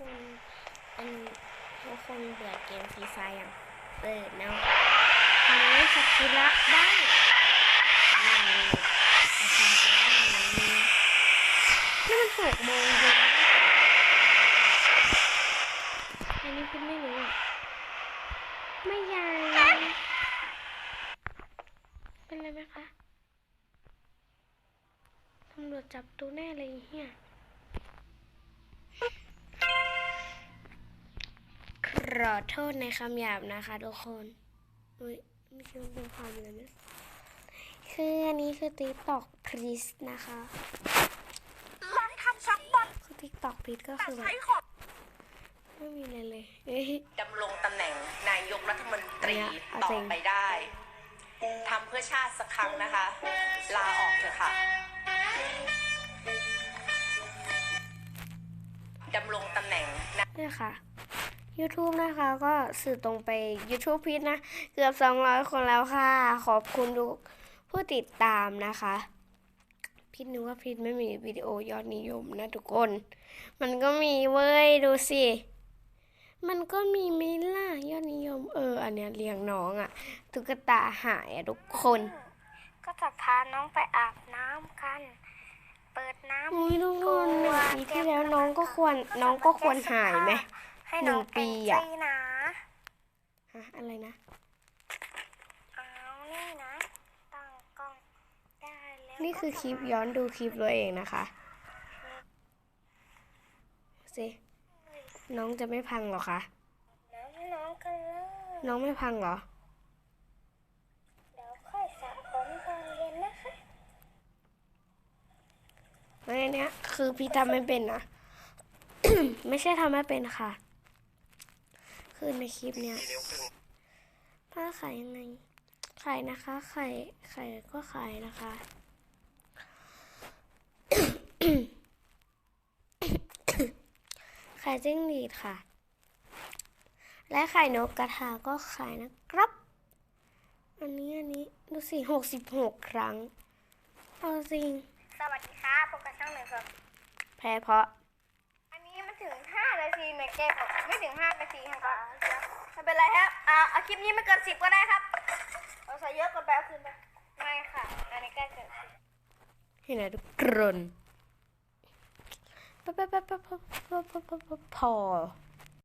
คนอันทุกคนเบื่อเกมฟรีไฟอย่างเปิดแล้วทำให้สักุระบ้างนี่ประชาชนบ้างนี่นี่มันหกโมงเย็นอันนี้คุณไม่รู้อะไม่ยังเป็นไรไหมคะตำรวจจับตัวแน่เลยเฮีย ขอโทษในคำหยาบนะคะทุกคนอุ้ยไม่ใช่เป็นความเลยนะคืออันนี้คือติ๊กตอกพริสนะคะลองทำซักบอลคือติ๊กตอกพริสก็คือแบบใช้ของไม่มีอะไรเลยเอ้ยดำรงตำแหน่งนายกรัฐมนตรีเนี่ยเอาต่อจริงไปได้ทำเพื่อชาติสักครั้งนะคะ ลาออกเถอะค่ะดำรงตำแหน่งนายเนี่ยค่ะ YouTube นะคะก็สื่อตรงไป YouTube พิษนะ เกือบ 200 คนแล้วค่ะ ขอบคุณทุกผู้ติดตามนะคะพิษนึกว่าพิษไม่มีวิดีโอยอดนิยมนะทุกคน มันก็มีเว้ย ดูสิ มันก็มีมิล่ะยอดนิยม เออ อันเนี้ยเลี้ยงน้องอะตุ๊กตาหายอะทุกคน ก็จะพาน้องไปอาบน้ำกันเปิดน้ำอุ้ยทุกคนหนึ่งปีที่แล้วน้องก็ควรน้องก็ควรหายไหม ให้น้องหนึ่งปีเป็นอะฟรีนะฮะอะไรนะเอานี่นะตั้งกล้องได้แล้วนี่คือก็คลิปย้อนดูคลิปตัวเองนะคะสิน้องจะไม่พังเหรอคะน้ำให้น้องกันเลยน้องไม่พังเหรอเดี๋ยวค่อยสระผมตอนเย็นนะคะไม่อันเนี้ยคือพี่ทำไม่เป็นนะ ไม่ใช่ทำไม่เป็นค่ะ คือในคลิปเนี้ยป้าขายยังไงขายนะคะขายขายก็ขายนะคะขายจิ้งหรีดค่ะ และไข่นกกระทาก็ขายนะครับ อันนี้อันนี้ดูสิหกสิบหกครั้ง เอาจริง สวัสดีครับพบกับช่างหนึ่งครับ แพ้เพราะอันนี้มันถึง ทีแม็เก็ไม่ถึงห้านาทีครับไม่เป็นไรครับ อ่าคลิปนี้ไม่เกินสิบก็ได้ครับเราใส่เยอะเกินไปเอาคืนไป ไม่ค่ะ อันนี้ใกล้เกินที่ไหนทุกคนพอ